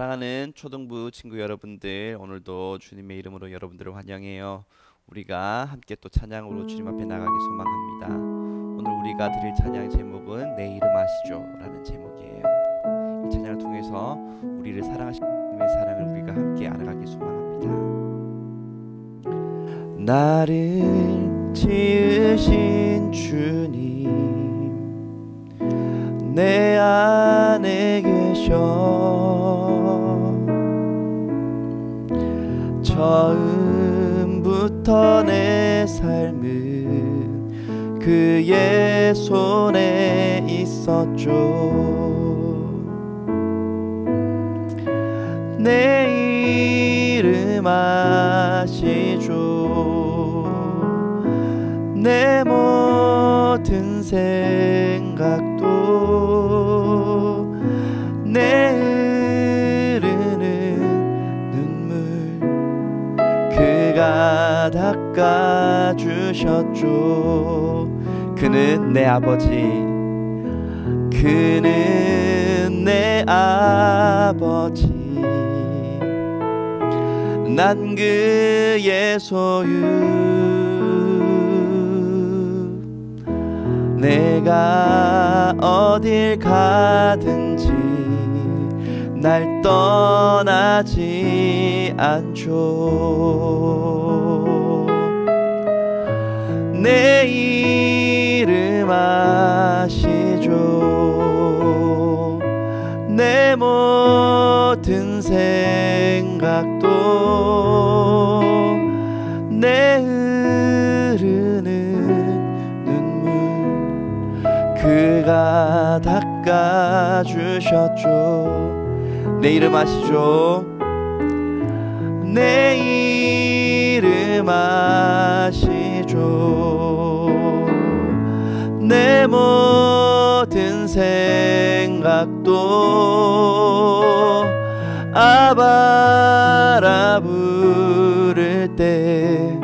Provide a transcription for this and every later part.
사랑하는 초등부 친구 여러분들 오늘도 주님의 이름으로 여러분들을 환영해요. 우리가 함께 또 찬양으로 주님 앞에 나가기 소망합니다. 오늘 우리가 드릴 찬양 제목은 내 이름 아시죠라는 제목이에요. 이 찬양을 통해서 우리를 사랑하시는 주님의 사랑을 우리가 함께 알아가기 소망합니다. 나를 지으신 주님 내 안에 계셔 처음부터 내 삶은 그의 손에 있었죠. 내 이름 아시죠? 내 모든 생각도 그가 닦아주셨죠. 그는 내 아버지. 그는 내 아버지. 난 그의 소유. 내가 어딜 가든지 날 떠나지 않죠 내 이름 아시죠? 내 모든 생각도 내 흐르는 눈물 그가 닦아주셨죠. 내 이름 아시죠? 내 이름 아시죠 모든 생각도 아바라 부를 때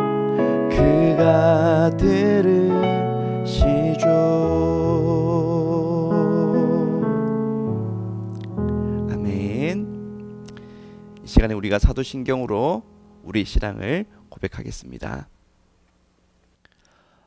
그가 들으시죠. 아멘. 이 시간에 우리가 사도신경으로 우리 신앙을 고백하겠습니다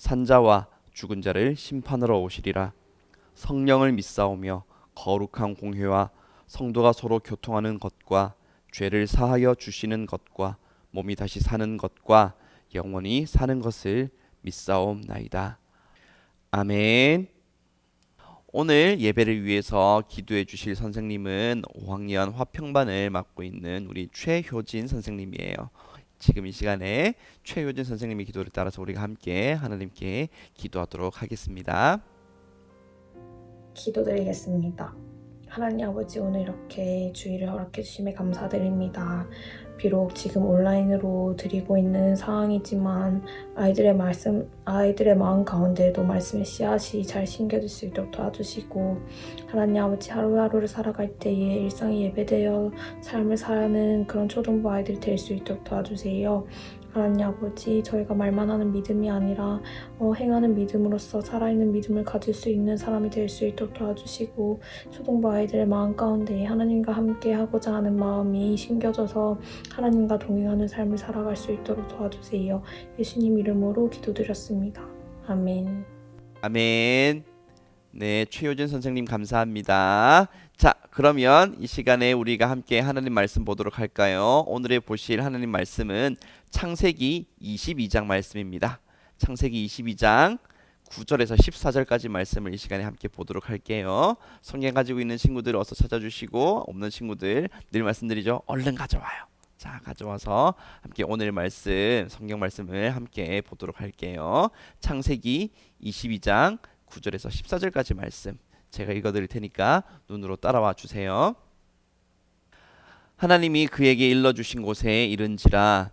산자와 죽은 자를 심판하러 오시리라 성령을 믿사오며 거룩한 공회와 성도가 서로 교통하는 것과 죄를 사하여 주시는 것과 몸이 다시 사는 것과 영원히 사는 것을 믿사옵나이다. 아멘. 오늘 예배를 위해서 기도해 주실 선생님은 5학년 화평반을 맡고 있는 우리 최효진 선생님이에요. 지금 이 시간에 최효진 선생님의 기도를 따라서 우리가 함께 하나님께 기도하도록 하겠습니다. 기도드리겠습니다. 하나님 아버지 오늘 이렇게 주의를 허락해 주심에 감사드립니다. 비록 지금 온라인으로 드리고 있는 상황이지만 아이들의 말씀 아이들의 마음 가운데도 말씀의 씨앗이 잘 심겨질 수 있도록 도와주시고 하나님 아버지 하루하루를 살아갈 때에 일상이 예배되어 삶을 사는 그런 초등부 아이들이 될수 있도록 도와주세요. 하나님 아버지 저희가 말만 하는 믿음이 아니라 어, 행하는 믿음으로써 살아있는 믿음을 가질 수 있는 사람이 될 수 있도록 도와주시고 초등부 아이들의 마음 가운데 하나님과 함께 하고자 하는 마음이 심겨져서 하나님과 동행하는 삶을 살아갈 수 있도록 도와주세요. 예수님 이름으로 기도드렸습니다. 아멘. 아멘. 네, 최효진 선생님 감사합니다. 자, 그러면 이 시간에 우리가 함께 하나님 말씀 보도록 할까요? 오늘의 보실 하나님 말씀은 창세기 22장 말씀입니다. 창세기 22장 9절에서 14절까지 말씀을 이 시간에 함께 보도록 할게요. 성경 가지고 있는 친구들 어서 찾아주시고 없는 친구들 늘 말씀드리죠. 얼른 가져와요. 자, 가져와서 함께 오늘 말씀 성경 말씀을 함께 보도록 할게요. 창세기 22장 9절에서 14절까지 말씀 제가 읽어 드릴 테니까 눈으로 따라와 주세요. 하나님이 그에게 일러 주신 곳에 이른지라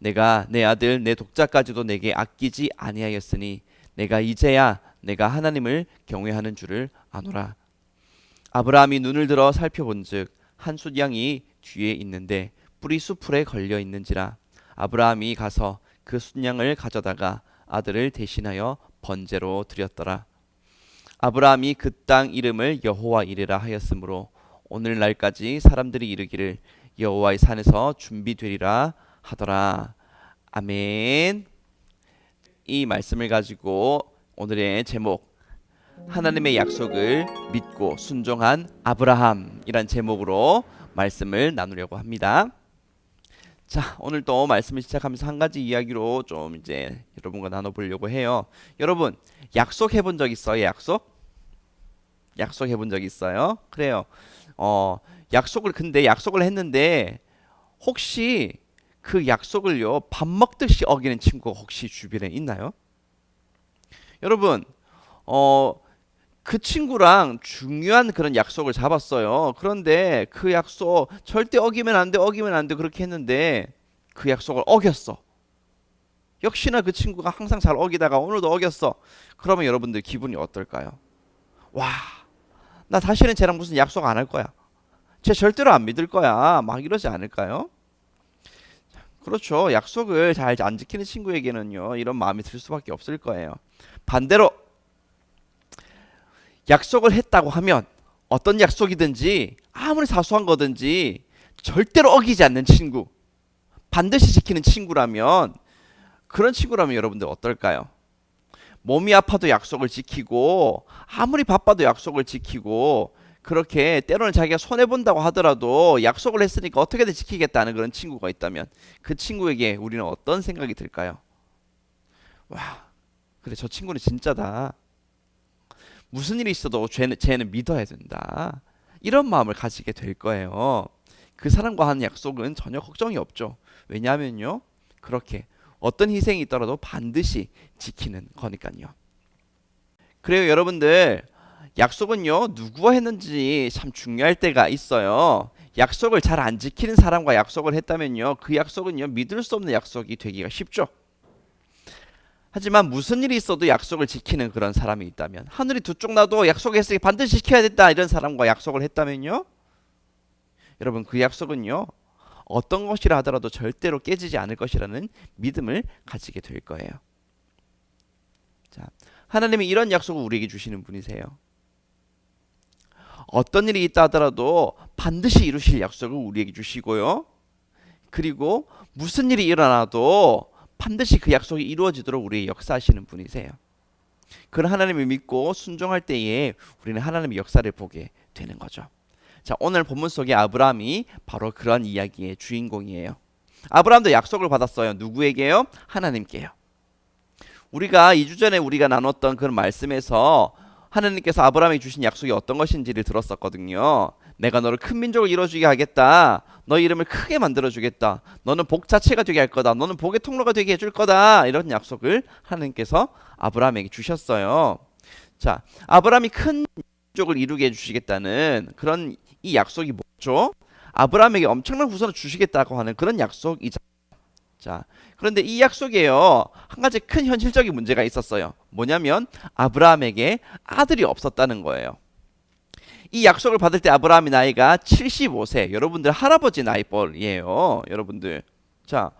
내가 내 아들 내 독자까지도 내게 아끼지 아니하였으니 내가 이제야 내가 하나님을 경외하는 줄을 아노라. 아브라함이 눈을 들어 살펴본즉 한 숫양이 뒤에 있는데 뿔이 수풀에 걸려 있는지라 아브라함이 가서 그 숫양을 가져다가 아들을 대신하여 번제로 드렸더라. 아브라함이 그 땅 이름을 여호와 이레라 하였으므로 오늘날까지 사람들이 이르기를 여호와의 산에서 준비되리라 하더라. 아멘. 이 말씀을 가지고 오늘의 제목 하나님의 약속을 믿고 순종한 아브라함이란 제목으로 말씀을 나누려고 합니다. 자, 오늘 또 말씀을 시작하면서 한 가지 이야기로 좀 이제 여러분과 나눠보려고 해요. 여러분, 약속해 본 적 있어요? 약속? 약속해 본 적 있어요? 그래요. 어, 약속을 근데 약속을 했는데 혹시 그 약속을요 밥 먹듯이 어기는 친구가 혹시 주변에 있나요? 여러분 어 그 친구랑 중요한 그런 약속을 잡았어요. 그런데 그 약속 절대 어기면 안 돼, 어기면 안 돼 그렇게 했는데 그 약속을 어겼어. 역시나 그 친구가 항상 잘 어기다가 오늘도 어겼어. 그러면 여러분들 기분이 어떨까요? 와, 나 다시는 쟤랑 무슨 약속 안 할 거야. 쟤 절대로 안 믿을 거야. 막 이러지 않을까요? 그렇죠. 약속을 잘 안 지키는 친구에게는요, 이런 마음이 들 수밖에 없을 거예요. 반대로, 약속을 했다고 하면, 어떤 약속이든지, 아무리 사소한 거든지, 절대로 어기지 않는 친구, 반드시 지키는 친구라면, 그런 친구라면 여러분들 어떨까요? 몸이 아파도 약속을 지키고, 아무리 바빠도 약속을 지키고, 그렇게 때로는 자기가 손해 본다고 하더라도 약속을 했으니까 어떻게든 지키겠다는 그런 친구가 있다면 그 친구에게 우리는 어떤 생각이 들까요? 와, 그래 저 친구는 진짜다. 무슨 일이 있어도 쟤는, 쟤는 믿어야 된다. 이런 마음을 가지게 될 거예요. 그 사람과 하는 약속은 전혀 걱정이 없죠. 왜냐하면요, 그렇게 어떤 희생이 있더라도 반드시 지키는 거니까요. 그래요, 여러분들. 약속은요 누구와 했는지 참 중요할 때가 있어요. 약속을 잘 안 지키는 사람과 약속을 했다면요 그 약속은요 믿을 수 없는 약속이 되기가 쉽죠. 하지만 무슨 일이 있어도 약속을 지키는 그런 사람이 있다면 하늘이 두 쪽 나도 약속했으니 반드시 지켜야 된다 이런 사람과 약속을 했다면요 여러분 그 약속은요 어떤 것이라 하더라도 절대로 깨지지 않을 것이라는 믿음을 가지게 될 거예요. 자 하나님이 이런 약속을 우리에게 주시는 분이세요. 어떤 일이 있다 하더라도 반드시 이루실 약속을 우리에게 주시고요. 그리고 무슨 일이 일어나도 반드시 그 약속이 이루어지도록 우리의 역사하시는 분이세요. 그런 하나님을 믿고 순종할 때에 우리는 하나님의 역사를 보게 되는 거죠. 자, 오늘 본문 속에 아브라함이 바로 그런 이야기의 주인공이에요. 아브라함도 약속을 받았어요. 누구에게요? 하나님께요. 우리가 2주 전에 우리가 나눴던 그런 말씀에서 하나님께서 아브라함에게 주신 약속이 어떤 것인지를 들었었거든요. 내가 너를 큰 민족을 이뤄주게 하겠다. 너 이름을 크게 만들어주겠다. 너는 복 자체가 되게 할 거다. 너는 복의 통로가 되게 해줄 거다. 이런 약속을 하나님께서 아브라함에게 주셨어요. 자, 아브라함이 큰 민족을 이루게 해주시겠다는 그런 이 약속이 뭐죠? 아브라함에게 엄청난 후손을 주시겠다고 하는 그런 약속이자 자, 그런데 이 약속에요. 한 가지 큰 현실적인 문제가 있었어요. 뭐냐면 아브라함에게 아들이 없었다는 거예요. 이 약속을 받을 때 아브라함의 나이가 75세. 여러분들 할아버지 나이뻘이에요. 여러분들. 자,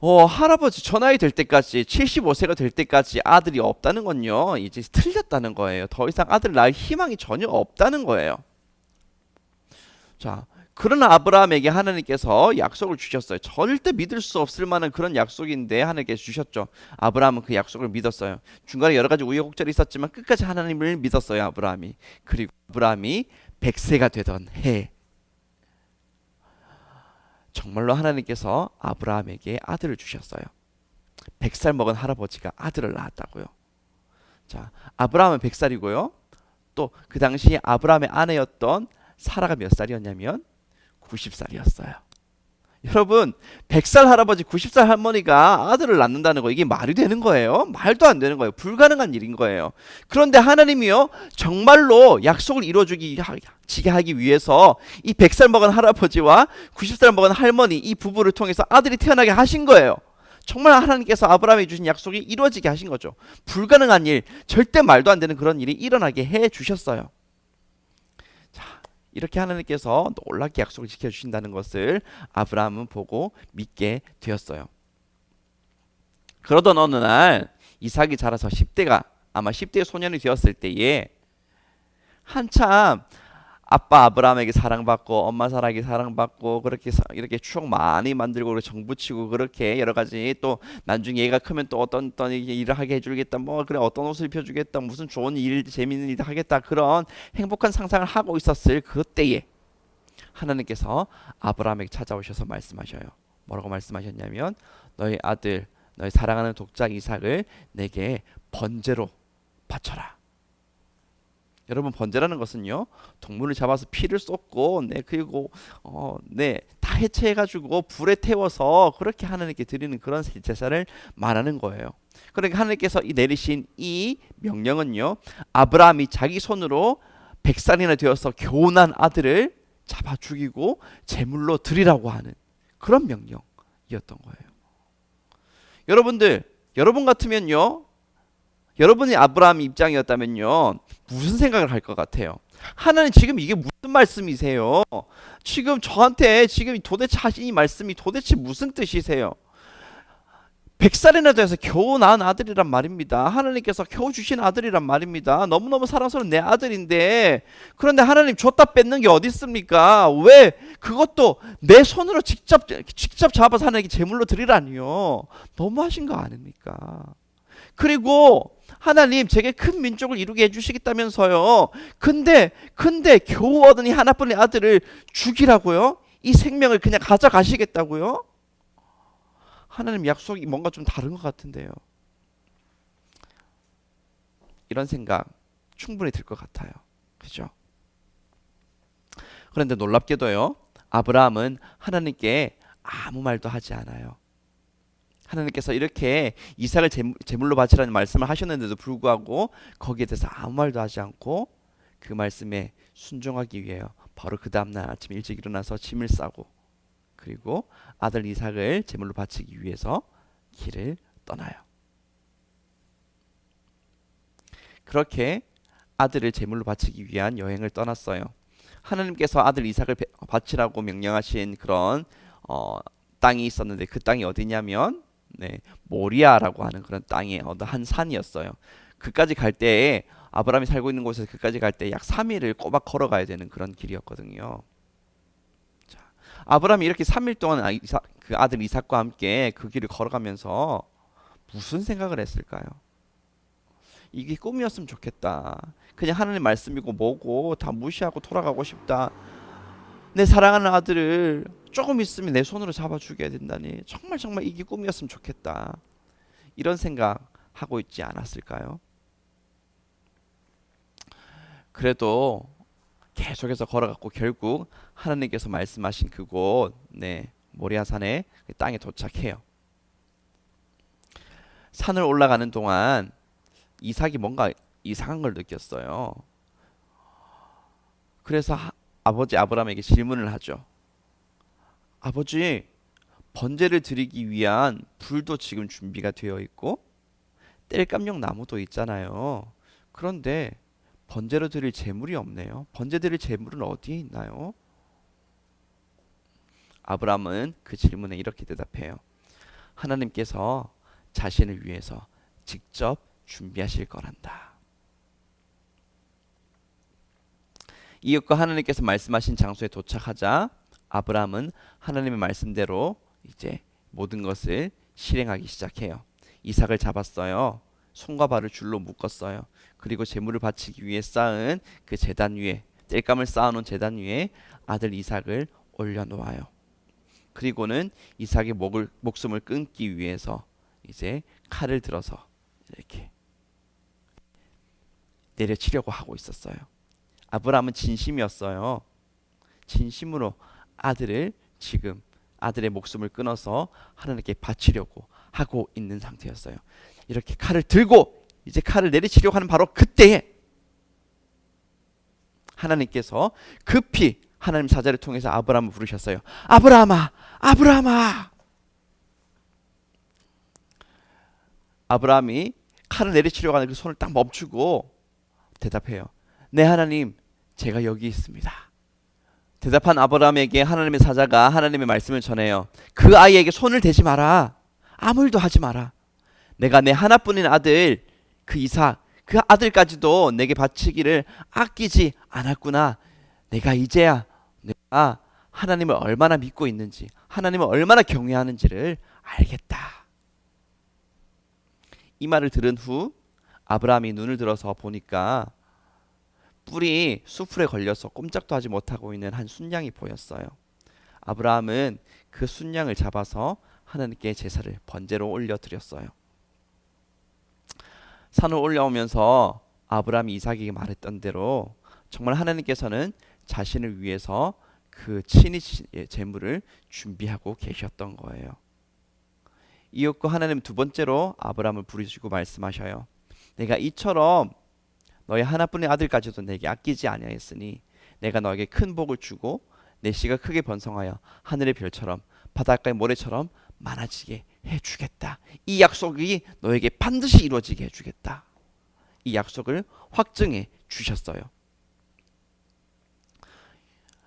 어, 할아버지 저 나이 될 때까지 75세가 될 때까지 아들이 없다는 건요. 이제 틀렸다는 거예요. 더 이상 아들 낳을 희망이 전혀 없다는 거예요. 자, 그러나 아브라함에게 하나님께서 약속을 주셨어요. 절대 믿을 수 없을 만한 그런 약속인데 하나님께서 주셨죠. 아브라함은 그 약속을 믿었어요. 중간에 여러 가지 우여곡절이 있었지만 끝까지 하나님을 믿었어요. 아브라함이. 그리고 아브라함이 100세가 되던 해 정말로 하나님께서 아브라함에게 아들을 주셨어요. 100살 먹은 할아버지가 아들을 낳았다고요. 자, 아브라함은 100살이고요. 또 그 당시 아브라함의 아내였던 사라가 몇 살이었냐면 90살이었어요. 여러분, 100살 할아버지, 90살 할머니가 아들을 낳는다는 거 이게 말이 되는 거예요? 말도 안 되는 거예요. 불가능한 일인 거예요. 그런데 하나님이요, 정말로 약속을 이루어주기 하- 지게 하기 위해서 이 100살 먹은 할아버지와 90살 먹은 할머니 이 부부를 통해서 아들이 태어나게 하신 거예요. 정말 하나님께서 아브라함에게 주신 약속이 이루어지게 하신 거죠. 불가능한 일, 절대 말도 안 되는 그런 일이 일어나게 해 주셨어요. 자, 이렇게 하나님께서 놀랍게 약속을 지켜 주신다는 것을 아브라함은 보고 믿게 되었어요. 그러던 어느 날 이삭이 자라서 10대가 아마 10대 소년이 되었을 때에 한참 아빠 아브라함에게 사랑받고 엄마 사라에게 사랑받고 그렇게 사- 이렇게 추억 많이 만들고 정붙이고 그렇게 여러 가지 또 나중에 얘가 크면 또 어떤 어떤 일을 하게 해주겠다 뭐 그래 어떤 옷을 입혀주겠다 무슨 좋은 일 재밌는 일 하겠다 그런 행복한 상상을 하고 있었을 그때에 하나님께서 아브라함에게 찾아오셔서 말씀하셔요. 뭐라고 말씀하셨냐면 너희 아들 너희 사랑하는 독자 이삭을 내게 번제로 바쳐라 여러분 번제라는 것은요 동물을 잡아서 피를 쏟고 네 그리고 어네다 해체해 가지고 불에 태워서 그렇게 하나님께 드리는 그런 제사를 말하는 거예요. 그러니까 하나님께서 이 내리신 이 명령은요 아브라함이 자기 손으로 백살이나 되어서 교훈한 아들을 잡아 죽이고 제물로 드리라고 하는 그런 명령이었던 거예요. 여러분들 여러분 같으면요 여러분이 아브라함 입장이었다면요 무슨 생각을 할 것 같아요? 하나님 지금 이게 무슨 말씀이세요? 지금 저한테 지금 도대체 하신 이 말씀이 도대체 무슨 뜻이세요? 백살이나 돼서 겨우 낳은 아들이란 말입니다. 하나님께서 겨우 주신 아들이란 말입니다. 너무너무 사랑스러운 내 아들인데 그런데 하나님 줬다 뺏는 게 어디 있습니까? 왜 그것도 내 손으로 직접 직접 잡아서 하나님께 제물로 드리라니요. 너무하신 거 아닙니까? 그리고 하나님 제게 큰 민족을 이루게 해주시겠다면서요. 근데 근데 겨우 얻은 이 하나뿐의 아들을 죽이라고요? 이 생명을 그냥 가져가시겠다고요? 하나님 약속이 뭔가 좀 다른 것 같은데요. 이런 생각 충분히 들 것 같아요. 그죠? 그런데 놀랍게도요. 아브라함은 하나님께 아무 말도 하지 않아요. 하나님께서 이렇게 이삭을 제물- 제물로 바치라는 말씀을 하셨는데도 불구하고 거기에 대해서 아무 말도 하지 않고 그 말씀에 순종하기 위해요. 바로 그 다음날 아침 일찍 일어나서 짐을 싸고 그리고 아들 이삭을 제물로 바치기 위해서 길을 떠나요. 그렇게 아들을 제물로 바치기 위한 여행을 떠났어요. 하나님께서 아들 이삭을 배- 바치라고 명령하신 그런 어, 땅이 있었는데 그 땅이 어디냐면 네, 모리아라고 하는 그런 땅에 어느 한 산이었어요. 그까지 갈 때에 아브라함이 살고 있는 곳에서 그까지 갈 때 약 3일을 꼬박 걸어가야 되는 그런 길이었거든요. 자, 아브라함이 이렇게 3일 동안 아, 이삭, 그 아들 이삭과 함께 그 길을 걸어가면서 무슨 생각을 했을까요? 이게 꿈이었으면 좋겠다. 그냥 하나님 말씀이고 뭐고 다 무시하고 돌아가고 싶다. 내 사랑하는 아들을 조금 있으면 내 손으로 잡아 죽여야 된다니 정말 정말 이게 꿈이었으면 좋겠다. 이런 생각 하고 있지 않았을까요? 그래도 계속해서 걸어갔고 결국 하나님께서 말씀하신 그곳 네 모리아산의 그 땅에 도착해요. 산을 올라가는 동안 이삭이 뭔가 이상한 걸 느꼈어요. 그래서 하- 아버지 아브라함에게 질문을 하죠. 아버지, 번제를 드리기 위한 불도 지금 준비가 되어 있고 땔감용 나무도 있잖아요. 그런데 번제로 드릴 제물이 없네요. 번제 드릴 제물은 어디에 있나요? 아브라함은 그 질문에 이렇게 대답해요. 하나님께서 자신을 위해서 직접 준비하실 거란다. 이윽고 하나님께서 말씀하신 장소에 도착하자 아브라함은 하나님의 말씀대로 이제 모든 것을 실행하기 시작해요. 이삭을 잡았어요. 손과 발을 줄로 묶었어요. 그리고 제물을 바치기 위해 쌓은 그 제단 위에 땔감을 쌓아놓은 제단 위에 아들 이삭을 올려놓아요. 그리고는 이삭의 목을 목숨을 끊기 위해서 이제 칼을 들어서 이렇게 내려치려고 하고 있었어요. 아브라함은 진심이었어요. 진심으로 아들을 지금 아들의 목숨을 끊어서 하나님께 바치려고 하고 있는 상태였어요. 이렇게 칼을 들고 이제 칼을 내리치려고 하는 바로 그때에 하나님께서 급히 하나님 사자를 통해서 아브라함을 부르셨어요. 아브라함아, 아브라함아. 아브라함이 칼을 내리치려고 하는 그 손을 딱 멈추고 대답해요. 네 하나님, 제가 여기 있습니다. 대답한 아브라함에게 하나님의 사자가 하나님의 말씀을 전해요. 그 아이에게 손을 대지 마라. 아무 일도 하지 마라. 내가 내 하나뿐인 아들 그 이삭 그 아들까지도 내게 바치기를 아끼지 않았구나. 내가 이제야 내가 하나님을 얼마나 믿고 있는지 하나님을 얼마나 경외하는지를 알겠다. 이 말을 들은 후 아브라함이 눈을 들어서 보니까 뿔이 수풀에 걸려서 꼼짝도 하지 못하고 있는 한 순양이 보였어요. 아브라함은 그 순양을 잡아서 하나님께 제사를 번제로 올려 드렸어요. 산을 올라오면서 아브라함이 이삭에게 말했던 대로 정말 하나님께서는 자신을 위해서 그 친히 제물을 준비하고 계셨던 거예요. 이었고 하나님 두 번째로 아브라함을 부르시고 말씀하셔요. 내가 이처럼 너의 하나뿐인 아들까지도 내게 아끼지 아니하였으니 내가 너에게 큰 복을 주고 내 씨가 크게 번성하여 하늘의 별처럼 바닷가의 모래처럼 많아지게 해주겠다. 이 약속이 너에게 반드시 이루어지게 해주겠다. 이 약속을 확증해 주셨어요.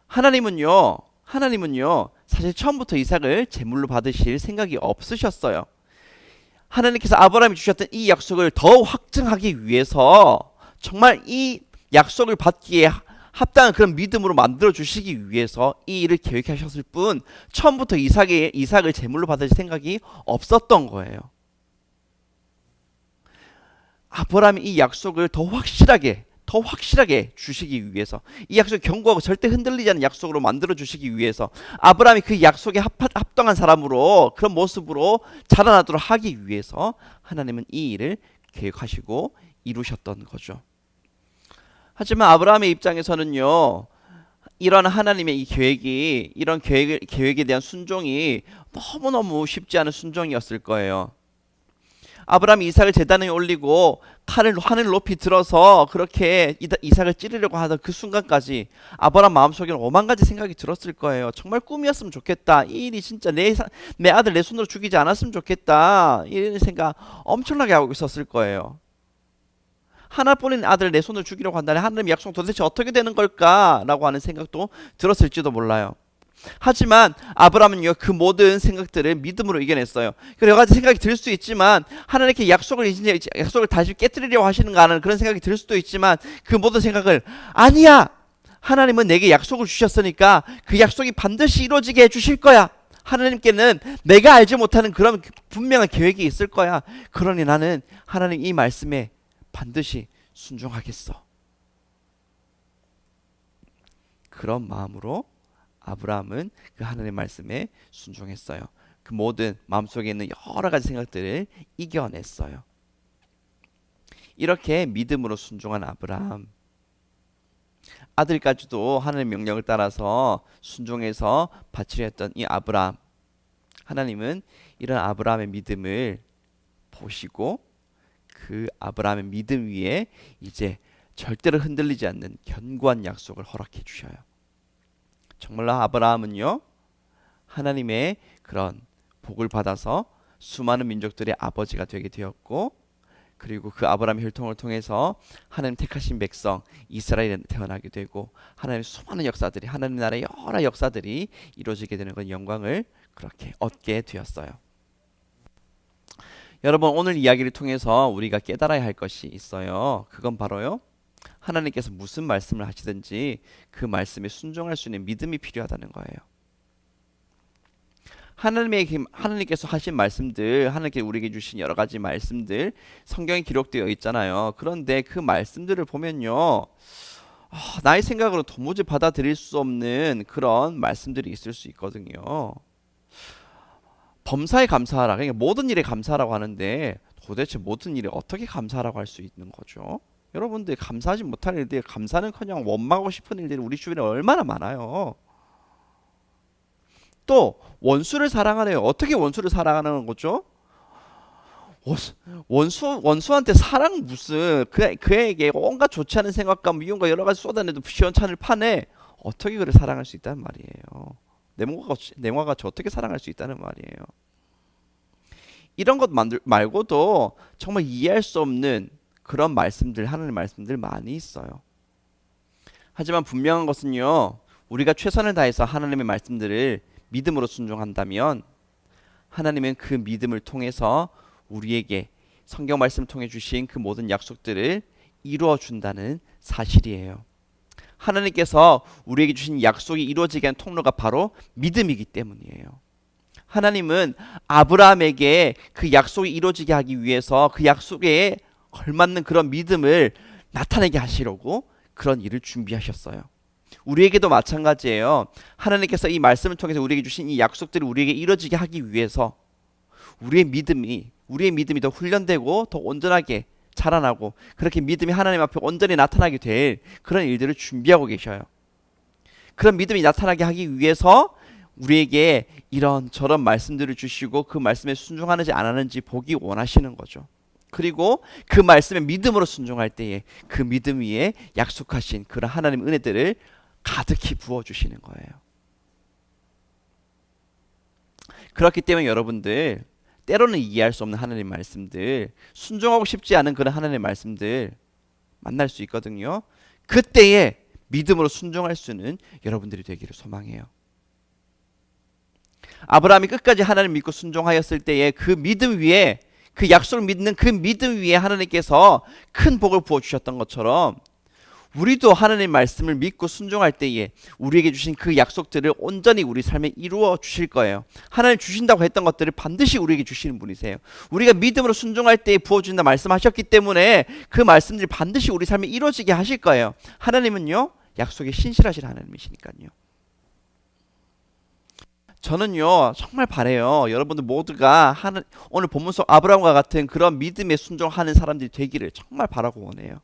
하나님은요, 하나님은요, 사실 처음부터 이삭을 제물로 받으실 생각이 없으셨어요. 하나님께서 아브라함이 주셨던 이 약속을 더 확증하기 위해서 정말 이 약속을 받기에 합당한 그런 믿음으로 만들어 주시기 위해서 이 일을 계획하셨을 뿐 처음부터 이삭의 이삭을 제물로 받을 생각이 없었던 거예요. 아브라함이 이 약속을 더 확실하게 더 확실하게 주시기 위해서 이 약속 경고하고 절대 흔들리지 않는 약속으로 만들어 주시기 위해서 아브라함이 그 약속에 합, 합당한 사람으로 그런 모습으로 자라나도록 하기 위해서 하나님은 이 일을 계획하시고 이루셨던 거죠. 하지만 아브라함의 입장에서는요. 이런 하나님의 이 계획이 이런 계획 계획에 대한 순종이 너무너무 쉽지 않은 순종이었을 거예요. 아브라함이 이삭을 제단에 올리고 칼을 하늘 높이 들어서 그렇게 이삭을 찌르려고 하던 그 순간까지 아브라함 마음속에는 오만 가지 생각이 들었을 거예요. 정말 꿈이었으면 좋겠다. 이 일이 진짜 내, 내 아들 내 손으로 죽이지 않았으면 좋겠다. 이런 생각 엄청나게 하고 있었을 거예요. 하나뿐인 아들 내 손을 죽이려고 한다면 하나님 약속 도대체 어떻게 되는 걸까라고 하는 생각도 들었을지도 몰라요. 하지만 아브라함은요 그 모든 생각들을 믿음으로 이겨냈어요. 여러 가지 생각이 들 수 있지만 하나님께 약속을 이제 약속을 다시 깨뜨리려고 하시는가 하는 그런 생각이 들 수도 있지만 그 모든 생각을 아니야 하나님은 내게 약속을 주셨으니까 그 약속이 반드시 이루어지게 해주실 거야. 하나님께는 내가 알지 못하는 그런 분명한 계획이 있을 거야. 그러니 나는 하나님 이 말씀에 반드시 순종하겠어. 그런 마음으로 아브라함은 그 하나님의 말씀에 순종했어요. 그 모든 마음속에 있는 여러 가지 생각들을 이겨냈어요. 이렇게 믿음으로 순종한 아브라함 아들까지도 하나님의 명령을 따라서 순종해서 바치려 했던 이 아브라함 하나님은 이런 아브라함의 믿음을 보시고 그 아브라함의 믿음 위에 이제 절대로 흔들리지 않는 견고한 약속을 허락해 주셔요. 정말로 아브라함은요 하나님의 그런 복을 받아서 수많은 민족들의 아버지가 되게 되었고 그리고 그 아브라함 혈통을 통해서 하나님 택하신 백성 이스라엘에 태어나게 되고 하나님의 수많은 역사들이 하나님 나라의 여러 역사들이 이루어지게 되는 그 영광을 그렇게 얻게 되었어요. 여러분 오늘 이야기를 통해서 우리가 깨달아야 할 것이 있어요. 그건 바로요. 하나님께서 무슨 말씀을 하시든지 그 말씀에 순종할 수 있는 믿음이 필요하다는 거예요. 하나님의 하나님께서 하신 말씀들, 하나님께 우리에게 주신 여러 가지 말씀들 성경에 기록되어 있잖아요. 그런데 그 말씀들을 보면요. 아, 나의 생각으로 도무지 받아들일 수 없는 그런 말씀들이 있을 수 있거든요. 범사에 감사하라. 그러니까 모든 일에 감사하라고 하는데 도대체 모든 일에 어떻게 감사하라고 할 수 있는 거죠? 여러분들 감사하지 못할 일들, 감사는커녕 원망하고 싶은 일들이 우리 주변에 얼마나 많아요. 또 원수를 사랑하네요. 어떻게 원수를 사랑하는 거죠? 원수, 원수 원수한테 사랑 무슨 그 그에게 온갖 좋지 않은 생각과 미움과 여러 가지 쏟아내도 시원찮을 판에 어떻게 그를 사랑할 수 있다는 말이에요. 내모가 내모가 같이 어떻게 사랑할 수 있다는 말이에요. 이런 것 만들 말고도 정말 이해할 수 없는 그런 말씀들 하나님 말씀들 많이 있어요. 하지만 분명한 것은요. 우리가 최선을 다해서 하나님의 말씀들을 믿음으로 순종한다면 하나님은 그 믿음을 통해서 우리에게 성경 말씀을 통해 주신 그 모든 약속들을 이루어 준다는 사실이에요. 하나님께서 우리에게 주신 약속이 이루어지게 하는 통로가 바로 믿음이기 때문이에요. 하나님은 아브라함에게 그 약속이 이루어지게 하기 위해서 그 약속에 걸맞는 그런 믿음을 나타내게 하시려고 그런 일을 준비하셨어요. 우리에게도 마찬가지예요. 하나님께서 이 말씀을 통해서 우리에게 주신 이 약속들을 우리에게 이루어지게 하기 위해서 우리의 믿음이 우리의 믿음이 더 훈련되고 더 온전하게 자라나고 그렇게 믿음이 하나님 앞에 온전히 나타나게 될 그런 일들을 준비하고 계셔요. 그런 믿음이 나타나게 하기 위해서 우리에게 이런 저런 말씀들을 주시고 그 말씀에 순종하는지 안 하는지 보기 원하시는 거죠. 그리고 그 말씀에 믿음으로 순종할 때에 그 믿음 위에 약속하신 그런 하나님 은혜들을 가득히 부어 주시는 거예요. 그렇기 때문에 여러분들 때로는 이해할 수 없는 하나님 말씀들, 순종하고 싶지 않은 그런 하나님 말씀들 만날 수 있거든요. 그때에 믿음으로 순종할 수는 여러분들이 되기를 소망해요. 아브라함이 끝까지 하나님 믿고 순종하였을 때에 그 믿음 위에 그 약속을 믿는 그 믿음 위에 하나님께서 큰 복을 부어 주셨던 것처럼 우리도 하나님 말씀을 믿고 순종할 때에 우리에게 주신 그 약속들을 온전히 우리 삶에 이루어 주실 거예요. 하나님 주신다고 했던 것들을 반드시 우리에게 주시는 분이세요. 우리가 믿음으로 순종할 때에 부어 준다 말씀하셨기 때문에 그 말씀들이 반드시 우리 삶에 이루어지게 하실 거예요. 하나님은요. 약속에 신실하신 하나님이시니까요. 저는요 정말 바래요 여러분들 모두가 하는 오늘 본문 속 아브라함과 같은 그런 믿음에 순종하는 사람들이 되기를 정말 바라고 원해요.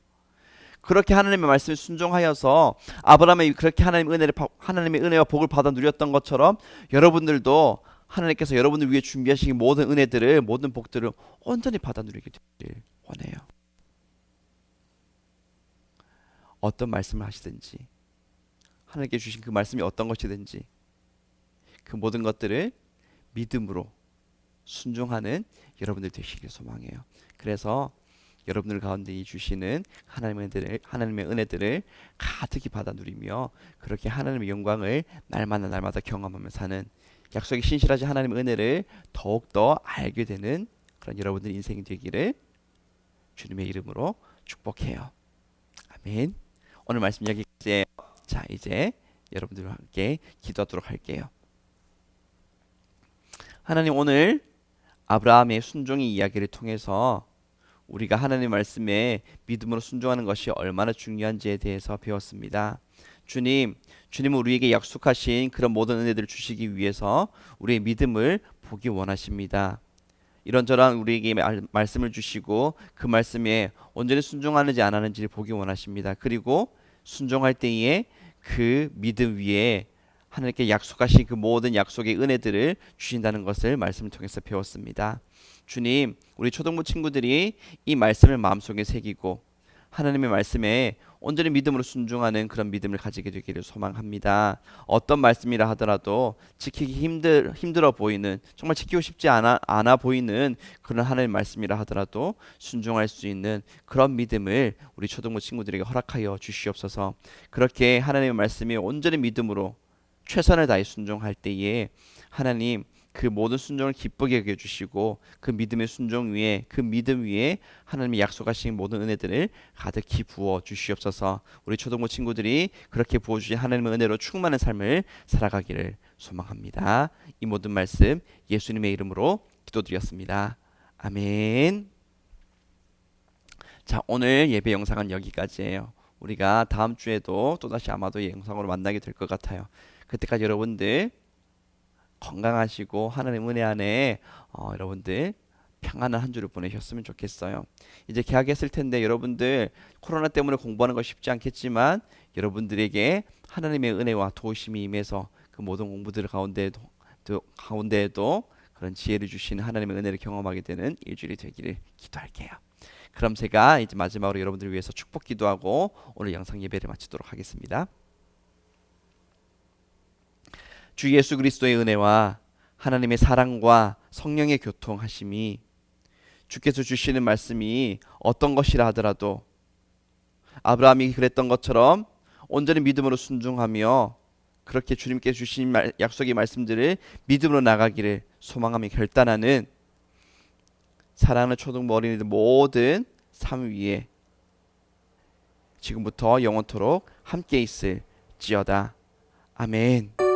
그렇게 하나님의 말씀에 순종하여서 아브라함이 그렇게 하나님의 은혜를 하나님의 은혜와 복을 받아 누렸던 것처럼 여러분들도 하나님께서 여러분을 위해 준비하신 모든 은혜들을 모든 복들을 온전히 받아 누리게 되길 원해요. 어떤 말씀을 하시든지 하나님께 주신 그 말씀이 어떤 것이든지 그 모든 것들을 믿음으로 순종하는 여러분들 되시길 소망해요. 그래서 여러분들 가운데 이 주시는 하나님의 은혜들을, 하나님의 은혜들을 가득히 받아 누리며 그렇게 하나님의 영광을 날마다 날마다 경험하며 사는 약속이 신실하지 하나님의 은혜를 더욱 더 알게 되는 그런 여러분들 인생이 되기를 주님의 이름으로 축복해요. 아멘. 오늘 말씀 여기까지예요. 자, 이제 여러분들과 함께 기도하도록 할게요. 하나님 오늘 아브라함의 순종의 이야기를 통해서 우리가 하나님 말씀에 믿음으로 순종하는 것이 얼마나 중요한지에 대해서 배웠습니다. 주님, 주님은 우리에게 약속하신 그런 모든 은혜들을 주시기 위해서 우리의 믿음을 보기 원하십니다. 이런저런 우리에게 말씀을 주시고 그 말씀에 온전히 순종하는지 안 하는지를 보기 원하십니다. 그리고 순종할 때에 그 믿음 위에 하나님께 약속하신 그 모든 약속의 은혜들을 주신다는 것을 말씀을 통해서 배웠습니다. 주님, 우리 초등부 친구들이 이 말씀을 마음속에 새기고 하나님의 말씀에 온전히 믿음으로 순종하는 그런 믿음을 가지게 되기를 소망합니다. 어떤 말씀이라 하더라도 지키기 힘들 힘들어 보이는 정말 지키고 싶지 않아 않아 보이는 그런 하나님의 말씀이라 하더라도 순종할 수 있는 그런 믿음을 우리 초등부 친구들에게 허락하여 주시옵소서. 그렇게 하나님의 말씀이 온전히 믿음으로 최선을 다해 순종할 때에 하나님 그 모든 순종을 기쁘게 여겨 주시고 그 믿음의 순종 위에 그 믿음 위에 하나님이 약속하신 모든 은혜들을 가득히 부어 주시옵소서. 우리 초등부 친구들이 그렇게 부어 주신 하나님의 은혜로 충만한 삶을 살아가기를 소망합니다. 이 모든 말씀 예수님의 이름으로 기도드렸습니다. 아멘. 자, 오늘 예배 영상은 여기까지예요. 우리가 다음 주에도 또다시 아마도 영상으로 만나게 될 것 같아요. 그때까지 여러분들 건강하시고 하나님 은혜 안에 어, 여러분들 평안한 한 주를 보내셨으면 좋겠어요. 이제 개학했을 텐데 여러분들 코로나 때문에 공부하는 거 쉽지 않겠지만 여러분들에게 하나님의 은혜와 도우심이 임해서 그 모든 공부들 가운데에도 또 가운데에도 그런 지혜를 주시는 하나님의 은혜를 경험하게 되는 일주일이 되기를 기도할게요. 그럼 제가 이제 마지막으로 여러분들을 위해서 축복 기도하고 오늘 영상 예배를 마치도록 하겠습니다. 주 예수 그리스도의 은혜와 하나님의 사랑과 성령의 교통하심이 주께서 주시는 말씀이 어떤 것이라 하더라도 아브라함이 그랬던 것처럼 온전히 믿음으로 순종하며 그렇게 주님께 주신 말- 약속의 말씀들을 믿음으로 나가기를 소망하며 결단하는 사랑하는 초등부 어린이들 모든 삶 위에 지금부터 영원토록 함께 있을지어다. 아멘.